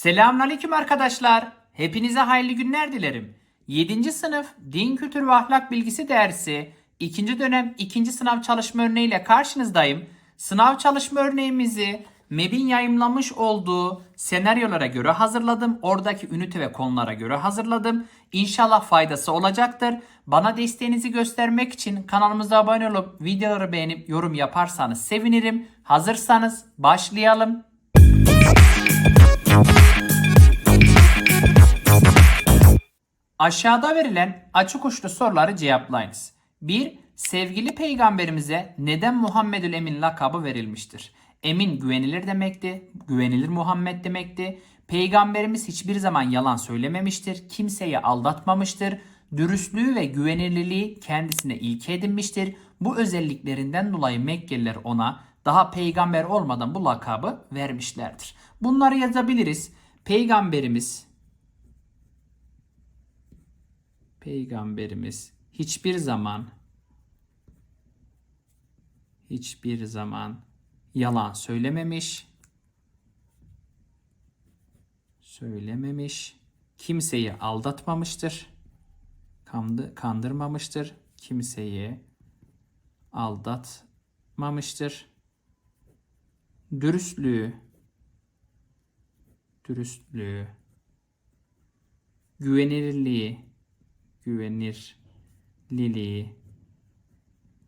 Selamünaleyküm arkadaşlar. Hepinize hayırlı günler dilerim. 7. sınıf Din Kültür ve Ahlak Bilgisi dersi 2. dönem 2. sınav çalışma örneğiyle karşınızdayım. Sınav çalışma örneğimizi MEB'in yayımlamış olduğu senaryolara göre hazırladım. Oradaki ünite ve konulara göre hazırladım. İnşallah faydası olacaktır. Bana desteğinizi göstermek için kanalımıza abone olup videoları beğenip yorum yaparsanız sevinirim. Hazırsanız başlayalım. Aşağıda verilen açık uçlu soruları cevaplayınız. 1. Sevgili peygamberimize neden Muhammedül Emin lakabı verilmiştir? Emin güvenilir demekti. Güvenilir Muhammed demekti. Peygamberimiz hiçbir zaman yalan söylememiştir. Kimseyi aldatmamıştır. Dürüstlüğü ve güvenilirliği kendisine ilke edinmiştir. Bu özelliklerinden dolayı Mekkeliler ona daha peygamber olmadan bu lakabı vermişlerdir. Bunları yazabiliriz. Peygamberimiz Peygamberimiz hiçbir zaman hiçbir zaman yalan söylememiş. Söylememiş. Kimseyi aldatmamıştır. Kandı, kandırmamıştır. Kimseyi aldatmamıştır. Dürüstlüğü dürüstlüğü güvenilirliği güvenirliliği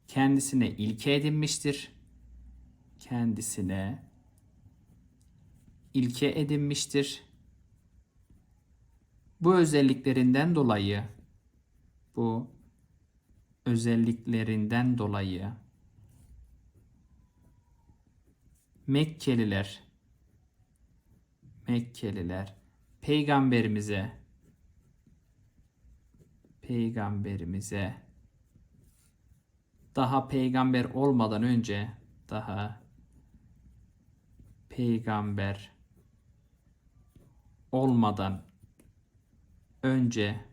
kendisine ilke edinmiştir. Kendisine ilke edinmiştir. Bu özelliklerinden dolayı bu özelliklerinden dolayı Mekkeliler Mekkeliler peygamberimize peygamberimize daha peygamber olmadan önce daha peygamber olmadan önce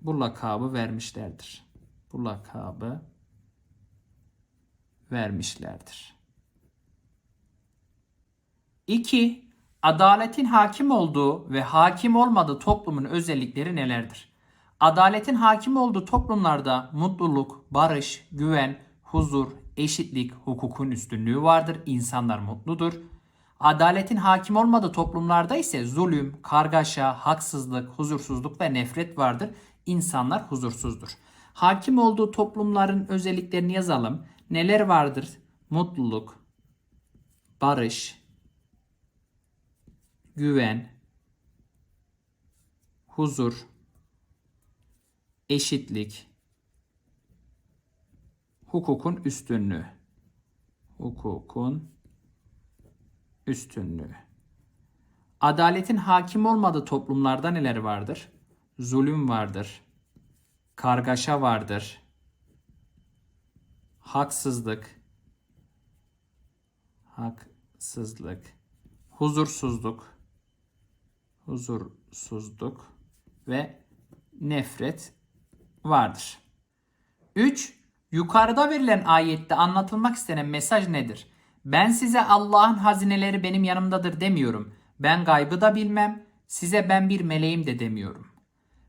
bu lakabı vermişlerdir. Bu lakabı vermişlerdir. 2. Adaletin hakim olduğu ve hakim olmadığı toplumun özellikleri nelerdir? Adaletin hakim olduğu toplumlarda mutluluk, barış, güven, huzur, eşitlik, hukukun üstünlüğü vardır. İnsanlar mutludur. Adaletin hakim olmadığı toplumlarda ise zulüm, kargaşa, haksızlık, huzursuzluk ve nefret vardır. İnsanlar huzursuzdur. Hakim olduğu toplumların özelliklerini yazalım. Neler vardır? Mutluluk, barış, güven, huzur, eşitlik, hukukun üstünlüğü. Hukukun üstünlüğü. Adaletin hakim olmadığı toplumlarda neler vardır? Zulüm vardır. Kargaşa vardır. Haksızlık. Haksızlık. Huzursuzluk. Huzursuzluk ve nefret vardır. 3. Yukarıda verilen ayette anlatılmak istenen mesaj nedir? Ben size Allah'ın hazineleri benim yanımdadır demiyorum. Ben gaybı da bilmem. Size ben bir meleğim de demiyorum.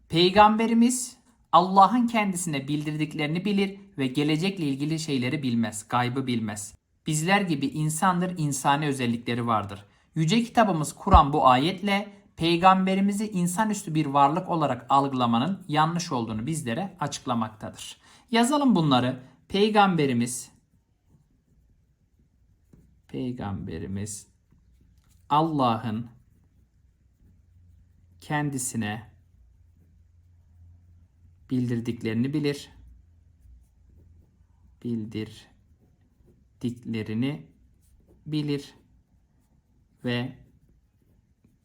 Peygamberimiz Allah'ın kendisine bildirdiklerini bilir ve gelecekle ilgili şeyleri bilmez, gaybı bilmez. Bizler gibi insandır, insani özellikleri vardır. Yüce kitabımız Kur'an bu ayetle peygamberimizi insanüstü bir varlık olarak algılamanın yanlış olduğunu bizlere açıklamaktadır. Yazalım bunları. Peygamberimiz Peygamberimiz Allah'ın kendisine bildirdiklerini bilir. Bildirdiklerini bilir ve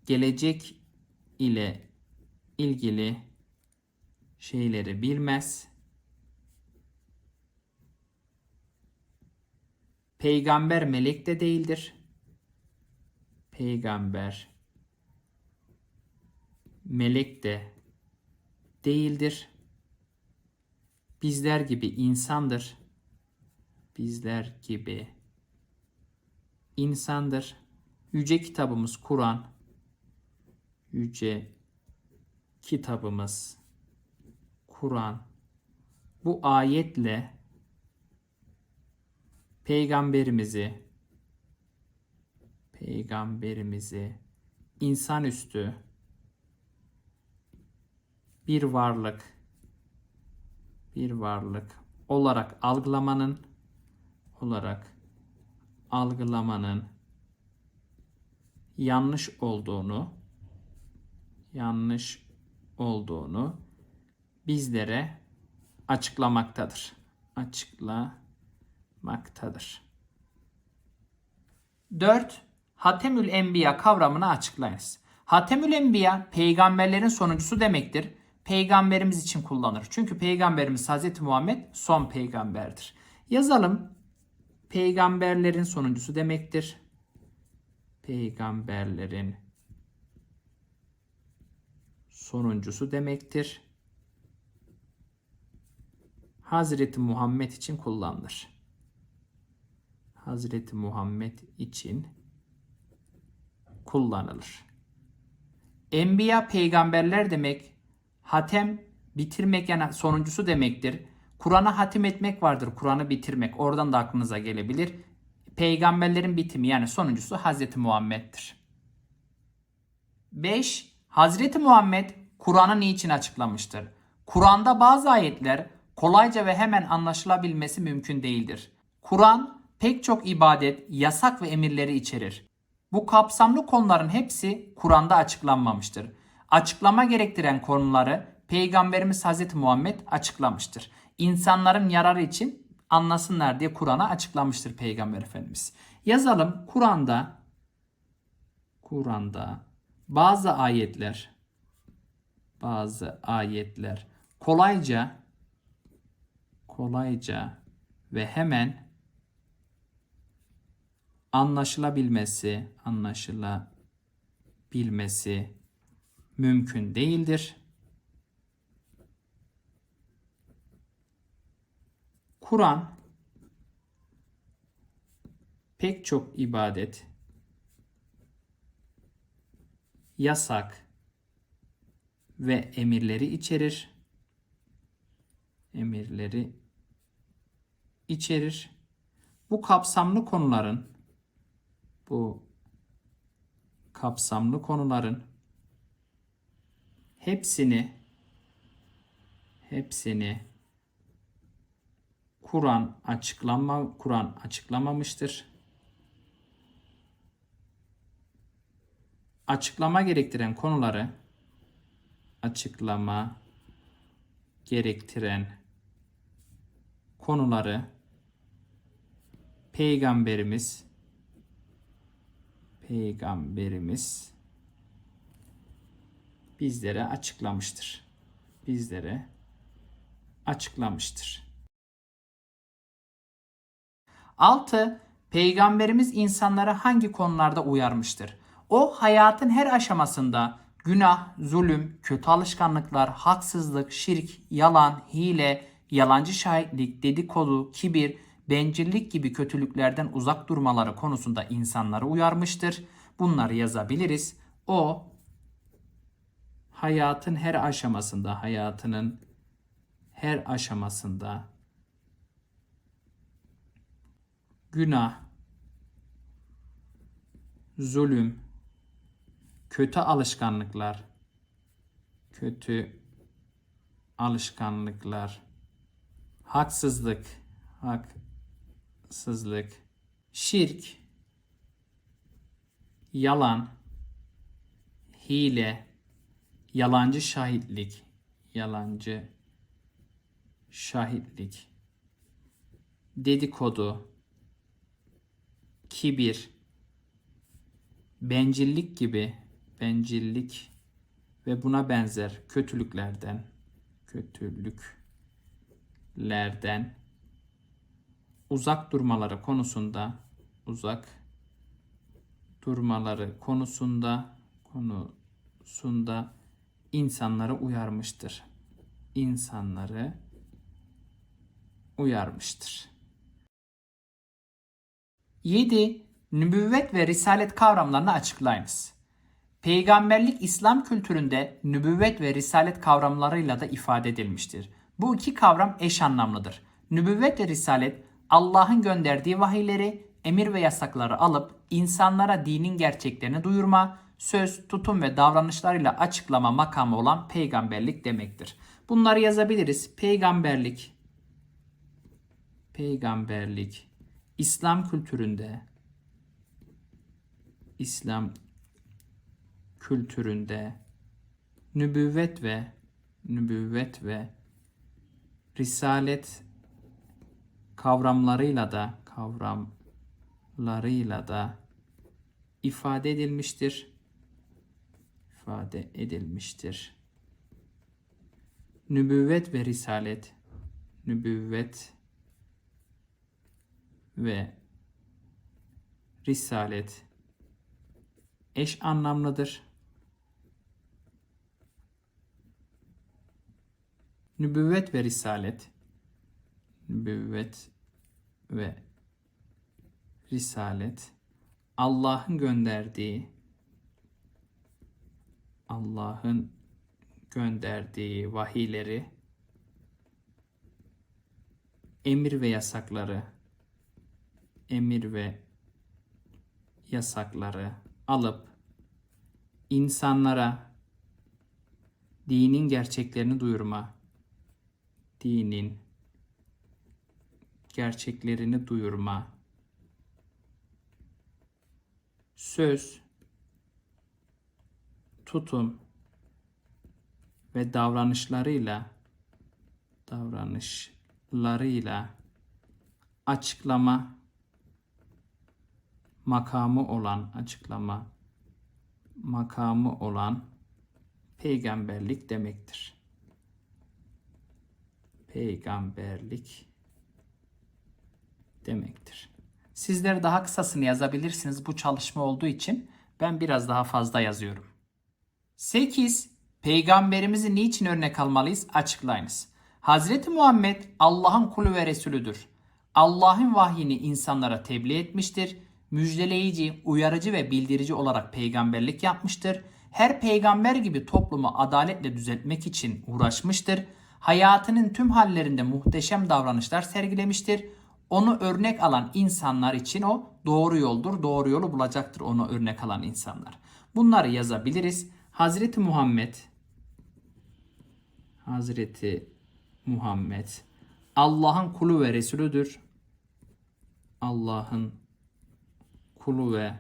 gelecek ile ilgili şeyleri bilmez. Peygamber melek de değildir. Peygamber melek de değildir. Bizler gibi insandır. Bizler gibi insandır. Yüce kitabımız Kur'an yüce kitabımız Kur'an. Bu ayetle peygamberimizi peygamberimizi insanüstü bir varlık bir varlık olarak algılamanın olarak algılamanın yanlış olduğunu yanlış olduğunu bizlere açıklamaktadır. Açıklamaktadır. 4. Hatemül Enbiya kavramını açıklayınız. Hatemül Enbiya peygamberlerin sonuncusu demektir. Peygamberimiz için kullanır. Çünkü peygamberimiz Hz. Muhammed son peygamberdir. Yazalım. Peygamberlerin sonuncusu demektir. Peygamberlerin sonuncusu demektir. Hazreti Muhammed için kullanılır. Hazreti Muhammed için kullanılır. Enbiya peygamberler demek. Hatem bitirmek yani sonuncusu demektir. Kur'an'a hatim etmek vardır. Kur'an'ı bitirmek. Oradan da aklınıza gelebilir. Peygamberlerin bitimi yani sonuncusu Hazreti Muhammed'dir. 5. Hazreti Muhammed Kur'an'ı niçin açıklamıştır? Kur'an'da bazı ayetler kolayca ve hemen anlaşılabilmesi mümkün değildir. Kur'an pek çok ibadet, yasak ve emirleri içerir. Bu kapsamlı konuların hepsi Kur'an'da açıklanmamıştır. Açıklama gerektiren konuları Peygamberimiz Hz. Muhammed açıklamıştır. İnsanların yararı için anlasınlar diye Kur'an'a açıklamıştır Peygamber Efendimiz. Yazalım Kur'an'da Kur'an'da bazı ayetler bazı ayetler kolayca kolayca ve hemen anlaşılabilmesi, anlaşılabilmesi mümkün değildir. Kur'an pek çok ibadet, yasak ve emirleri içerir. Emirleri içerir. Bu kapsamlı konuların bu kapsamlı konuların hepsini hepsini Kur'an açıklama Kur'an açıklamamıştır. Açıklama gerektiren konuları açıklama gerektiren konuları peygamberimiz peygamberimiz bizlere açıklamıştır. Bizlere açıklamıştır. 6. Peygamberimiz insanları hangi konularda uyarmıştır? O hayatın her aşamasında günah, zulüm, kötü alışkanlıklar, haksızlık, şirk, yalan, hile, yalancı şahitlik, dedikodu, kibir, bencillik gibi kötülüklerden uzak durmaları konusunda insanları uyarmıştır. Bunları yazabiliriz. O hayatın her aşamasında, hayatının her aşamasında günah, zulüm, kötü alışkanlıklar, kötü alışkanlıklar, haksızlık, haksızlık, şirk, yalan, hile, yalancı şahitlik, yalancı şahitlik, dedikodu, kibir, bencillik gibi bencillik ve buna benzer kötülüklerden kötülüklerden uzak durmaları konusunda uzak durmaları konusunda konusunda insanları uyarmıştır. İnsanları uyarmıştır. 7. Nübüvvet ve risalet kavramlarını açıklayınız. Peygamberlik İslam kültüründe nübüvvet ve risalet kavramlarıyla da ifade edilmiştir. Bu iki kavram eş anlamlıdır. Nübüvvet ve risalet Allah'ın gönderdiği vahiyleri, emir ve yasakları alıp insanlara dinin gerçeklerini duyurma, söz, tutum ve davranışlarıyla açıklama makamı olan peygamberlik demektir. Bunları yazabiliriz. Peygamberlik peygamberlik İslam kültüründe İslam kültüründe nübüvvet ve nübüvvet ve risalet kavramlarıyla da kavramlarıyla da ifade edilmiştir. ifade edilmiştir. Nübüvvet ve risalet nübüvvet ve risalet eş anlamlıdır. Nübüvvet ve risalet. Nübüvvet ve risalet. Allah'ın gönderdiği Allah'ın gönderdiği vahiyleri emir ve yasakları emir ve yasakları alıp insanlara dinin gerçeklerini duyurma, dinin gerçeklerini duyurma, söz, tutum ve davranışlarıyla davranışlarıyla açıklama makamı olan açıklama makamı olan peygamberlik demektir. Peygamberlik demektir. Sizler daha kısasını yazabilirsiniz bu çalışma olduğu için ben biraz daha fazla yazıyorum. 8. Peygamberimizi niçin örnek almalıyız? Açıklayınız. Hazreti Muhammed Allah'ın kulu ve Resulüdür. Allah'ın vahyini insanlara tebliğ etmiştir. Müjdeleyici, uyarıcı ve bildirici olarak peygamberlik yapmıştır. Her peygamber gibi toplumu adaletle düzeltmek için uğraşmıştır. Hayatının tüm hallerinde muhteşem davranışlar sergilemiştir. Onu örnek alan insanlar için o doğru yoldur. Doğru yolu bulacaktır onu örnek alan insanlar. Bunları yazabiliriz. Hazreti Muhammed Hazreti Muhammed Allah'ın kulu ve Resulüdür. Allah'ın kulu ve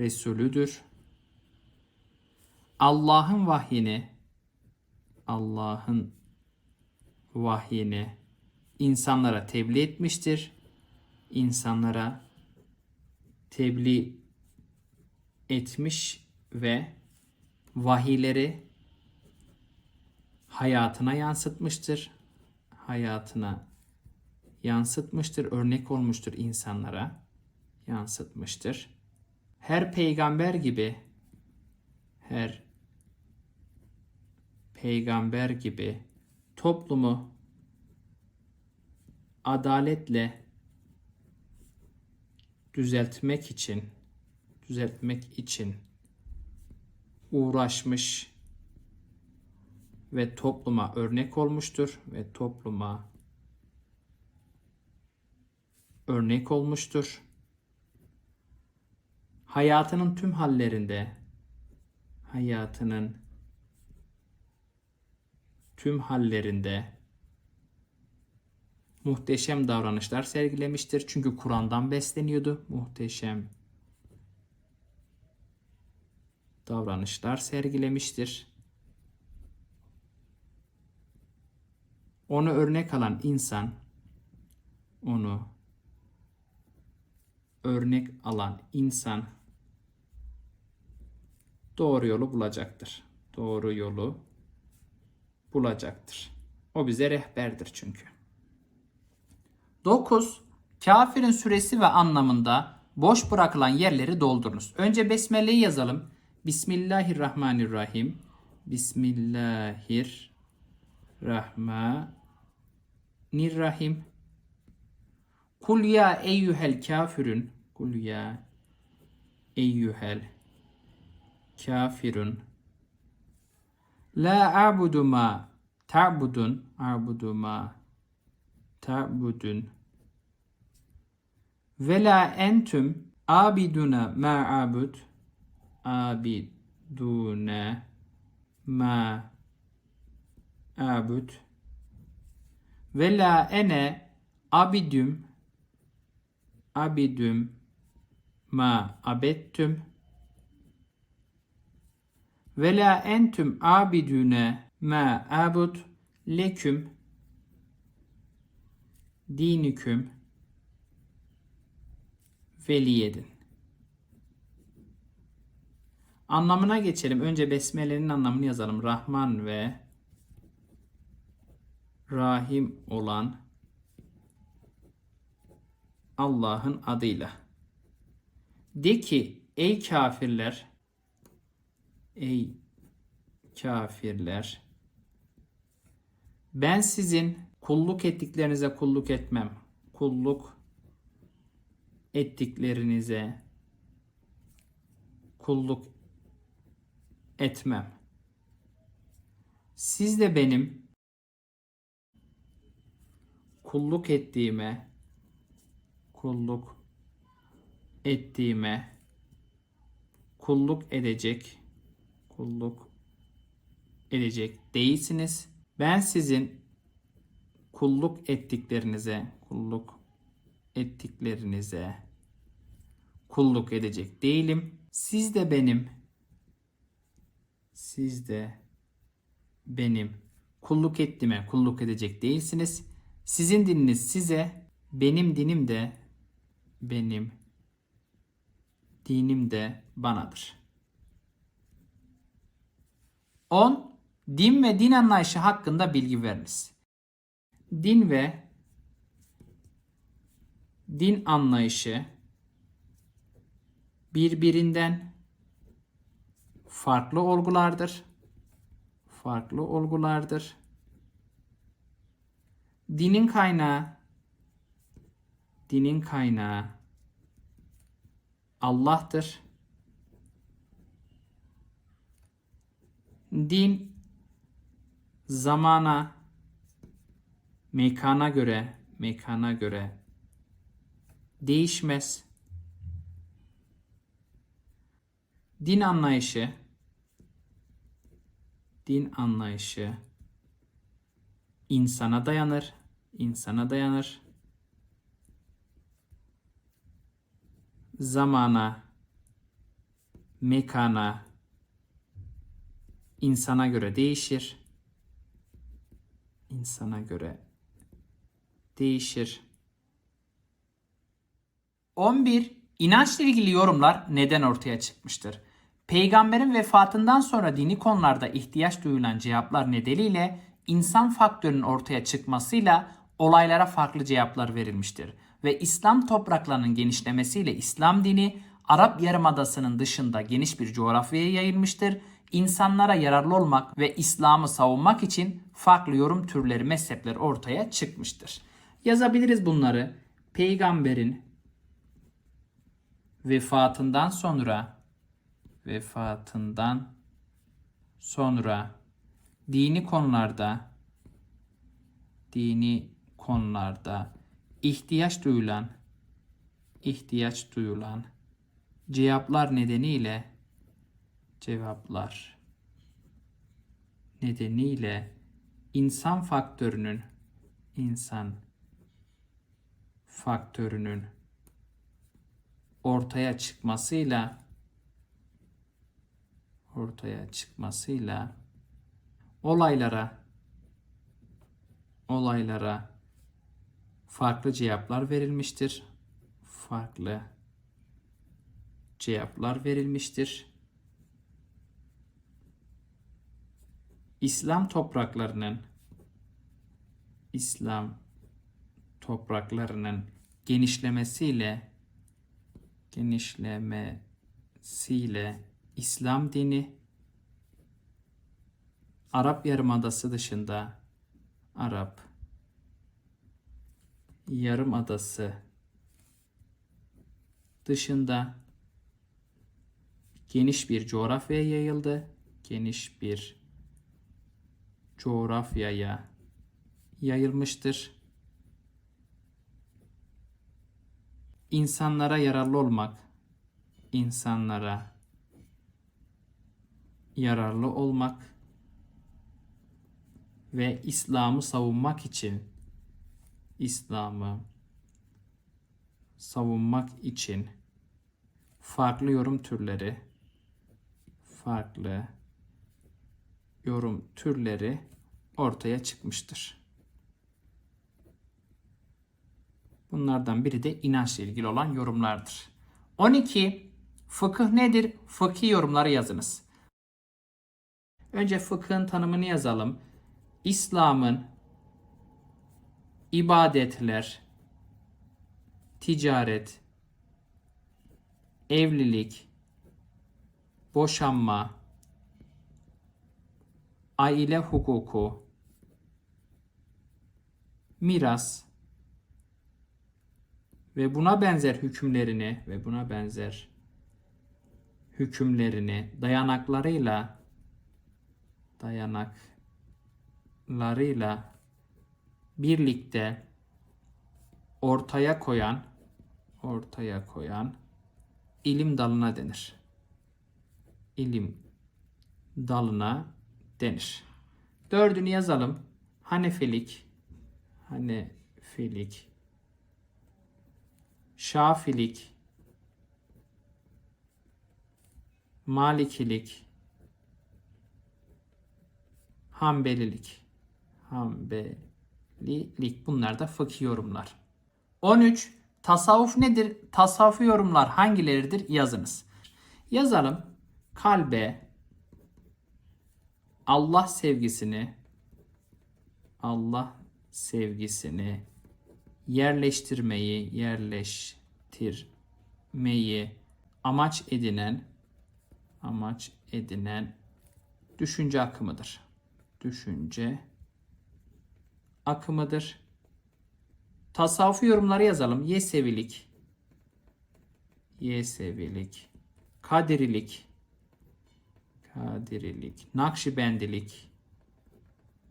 Resulüdür. Allah'ın vahyini Allah'ın vahyini insanlara tebliğ etmiştir. İnsanlara tebliğ etmiş ve vahiyleri hayatına yansıtmıştır. Hayatına yansıtmıştır, örnek olmuştur insanlara, yansıtmıştır. Her peygamber gibi her peygamber gibi toplumu adaletle düzeltmek için düzeltmek için uğraşmış ve topluma örnek olmuştur ve topluma örnek olmuştur. Hayatının tüm hallerinde hayatının tüm hallerinde muhteşem davranışlar sergilemiştir. Çünkü Kur'an'dan besleniyordu. Muhteşem davranışlar sergilemiştir. Onu örnek alan insan onu örnek alan insan doğru yolu bulacaktır. Doğru yolu bulacaktır. O bize rehberdir çünkü. 9. Kafirin süresi ve anlamında boş bırakılan yerleri doldurunuz. Önce Besmele'yi yazalım. Bismillahirrahmanirrahim. Bismillahirrahmanirrahim. Kul ya eyyuhel kafirün. Kul ya eyyuhel kafirun. La a'budu ma ta'budun. A'budu ma ta'budun. Ve la entüm abiduna ma abud. Abiduna ma abud. Ve la ene abidüm abidüm ma abettüm ve la entüm abidüne ma abud leküm dinüküm veliyedin. Anlamına geçelim. Önce besmelenin anlamını yazalım. Rahman ve Rahim olan Allah'ın adıyla. De ki ey kafirler ey kafirler ben sizin kulluk ettiklerinize kulluk etmem. Kulluk ettiklerinize kulluk etmem. Siz de benim kulluk ettiğime kulluk ettiğime kulluk edecek kulluk edecek değilsiniz. Ben sizin kulluk ettiklerinize kulluk ettiklerinize kulluk edecek değilim. Siz de benim siz de benim kulluk ettiğime kulluk edecek değilsiniz. Sizin dininiz size, benim dinim de benim dinim de banadır. 10. Din ve din anlayışı hakkında bilgi veriniz. Din ve din anlayışı birbirinden farklı olgulardır. Farklı olgulardır. Dinin kaynağı dinin kaynağı Allah'tır. Din zamana mekana göre mekana göre değişmez. Din anlayışı din anlayışı insana dayanır, insana dayanır. Zamana, mekana, insana göre değişir. İnsana göre değişir. 11. İnançla ilgili yorumlar neden ortaya çıkmıştır? Peygamberin vefatından sonra dini konularda ihtiyaç duyulan cevaplar nedeniyle insan faktörünün ortaya çıkmasıyla olaylara farklı cevaplar verilmiştir. Ve İslam topraklarının genişlemesiyle İslam dini Arap Yarımadası'nın dışında geniş bir coğrafyaya yayılmıştır. İnsanlara yararlı olmak ve İslam'ı savunmak için farklı yorum türleri, mezhepler ortaya çıkmıştır. Yazabiliriz bunları. Peygamberin vefatından sonra vefatından sonra dini konularda dini konularda ihtiyaç duyulan ihtiyaç duyulan cevaplar nedeniyle cevaplar nedeniyle insan faktörünün insan faktörünün ortaya çıkmasıyla ortaya çıkmasıyla olaylara olaylara farklı cevaplar verilmiştir. Farklı cevaplar verilmiştir. İslam topraklarının İslam topraklarının genişlemesiyle genişlemesiyle İslam dini Arap Yarımadası dışında Arap Yarımadası dışında geniş bir coğrafyaya yayıldı. Geniş bir coğrafyaya yayılmıştır. İnsanlara yararlı olmak, insanlara yararlı olmak ve İslam'ı savunmak için İslam'ı savunmak için farklı yorum türleri farklı yorum türleri ortaya çıkmıştır. Bunlardan biri de inançla ilgili olan yorumlardır. 12. Fıkıh nedir? Fıkhi yorumları yazınız. Önce fıkhın tanımını yazalım. İslam'ın ibadetler, ticaret, evlilik, boşanma, aile hukuku, miras ve buna benzer hükümlerini ve buna benzer hükümlerini dayanaklarıyla dayanaklarıyla birlikte ortaya koyan ortaya koyan ilim dalına denir. İlim dalına denir. Dördünü yazalım. Hanefilik, Hanefilik, Şafilik, Malikilik, Hanbelilik, Hanbelilik bunlar da fıkhi yorumlar. 13. Tasavvuf nedir? Tasavvufi yorumlar hangileridir? Yazınız. Yazalım. Kalbe Allah sevgisini Allah sevgisini yerleştirmeyi, yerleştirmeyi amaç edinen amaç edinen düşünce akımıdır. Düşünce akımıdır. Tasavvufi yorumları yazalım. Yesevilik, Yesevilik, Kadirilik, Kadirilik, Nakşibendilik,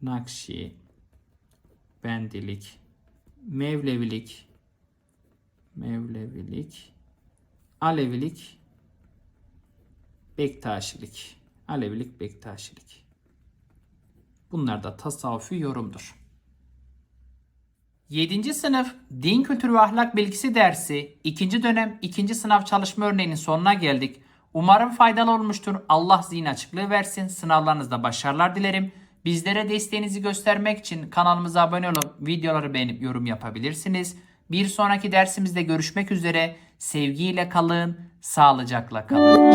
Nakşibendilik, Mevlevilik, Mevlevilik, Alevilik, Bektaşilik, Alevilik, Bektaşilik. Bunlar da tasavvufi yorumdur. 7. sınıf Din Kültürü ve Ahlak Bilgisi dersi 2. dönem 2. sınav çalışma örneğinin sonuna geldik. Umarım faydalı olmuştur. Allah zihin açıklığı versin. Sınavlarınızda başarılar dilerim. Bizlere desteğinizi göstermek için kanalımıza abone olup videoları beğenip yorum yapabilirsiniz. Bir sonraki dersimizde görüşmek üzere. Sevgiyle kalın, sağlıcakla kalın.